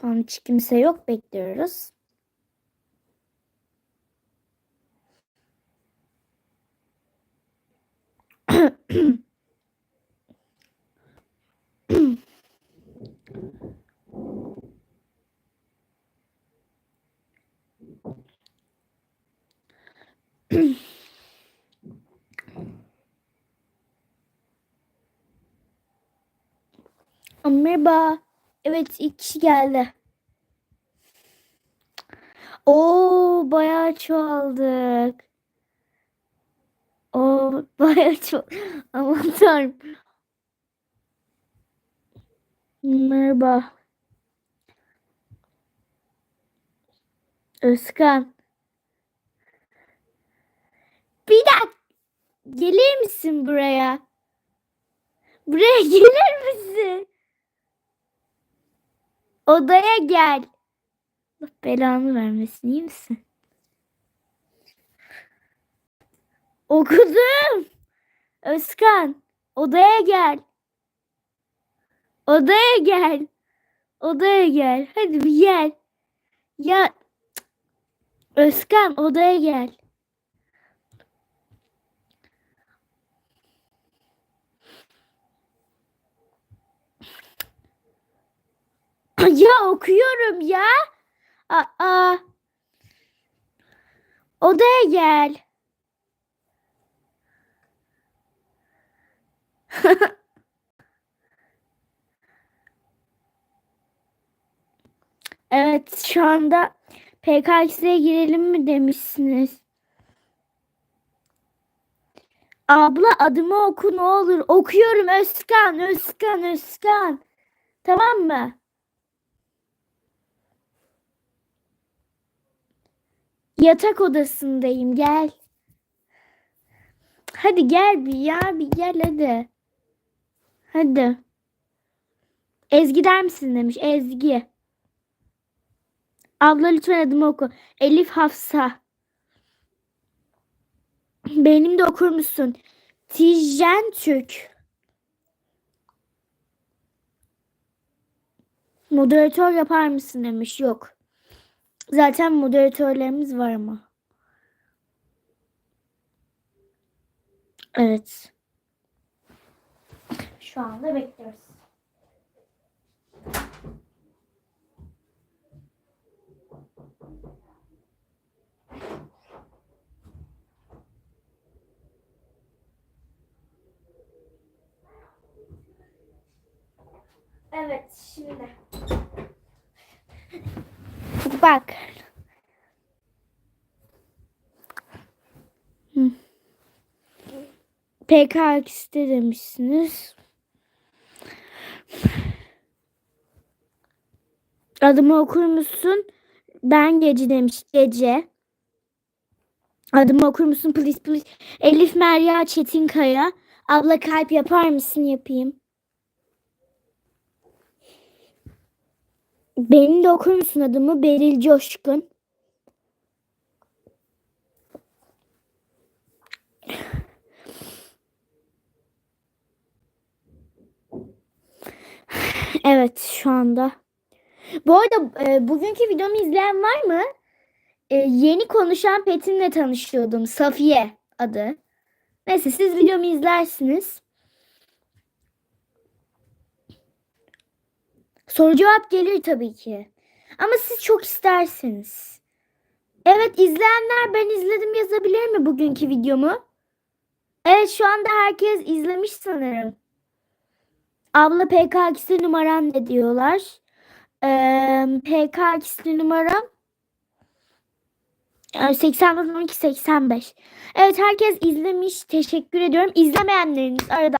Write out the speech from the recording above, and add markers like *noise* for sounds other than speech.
Şu an hiç kimse yok. Bekliyoruz. Merhaba. Evet ilk kişi geldi. Oo bayağı çoğaldık. Oo *laughs* bayağı çok. Aman tanrım. Merhaba. Özkan. Bir dakika. Gelir misin buraya? Buraya *laughs* gelir misin? Odaya gel. Allah belanı vermesin iyi misin? Okudum. Özkan odaya gel. Odaya gel. Odaya gel. Hadi bir gel. Ya. Özkan odaya gel. Ya okuyorum ya. Aa. Odaya gel. *laughs* Evet şu anda PKX'e girelim mi demişsiniz. Abla adımı oku ne olur. Okuyorum Özkan, Özkan, Özkan. Tamam mı? Yatak odasındayım gel. Hadi gel bir ya bir gel hadi. Hadi. Ezgi der misin demiş Ezgi. Abla lütfen adımı oku. Elif Hafsa. Benim de okur musun? Tijen Türk. Moderatör yapar mısın demiş. Yok. Zaten moderatörlerimiz var ama. Evet. Şu anda bekliyoruz. Evet şimdi. Bak. Hı. PKX'de demişsiniz. Adımı okur musun? Ben Gece demiş. Gece. Adımı okur musun? Please please. Elif Merya Çetinkaya. Abla kalp yapar mısın? Yapayım. Benim de okur musun adımı? Beril Coşkun. Evet şu anda. Bu arada e, bugünkü videomu izleyen var mı? E, yeni konuşan Petin'le tanışıyordum. Safiye adı. Neyse siz videomu izlersiniz. Soru cevap gelir tabii ki. Ama siz çok istersiniz. Evet izleyenler ben izledim yazabilir mi bugünkü videomu? Evet şu anda herkes izlemiş sanırım. Abla PKX'li numaran ne diyorlar? Ee, PKX'li numaram 84 12 85. Evet herkes izlemiş. Teşekkür ediyorum. İzlemeyenleriniz arada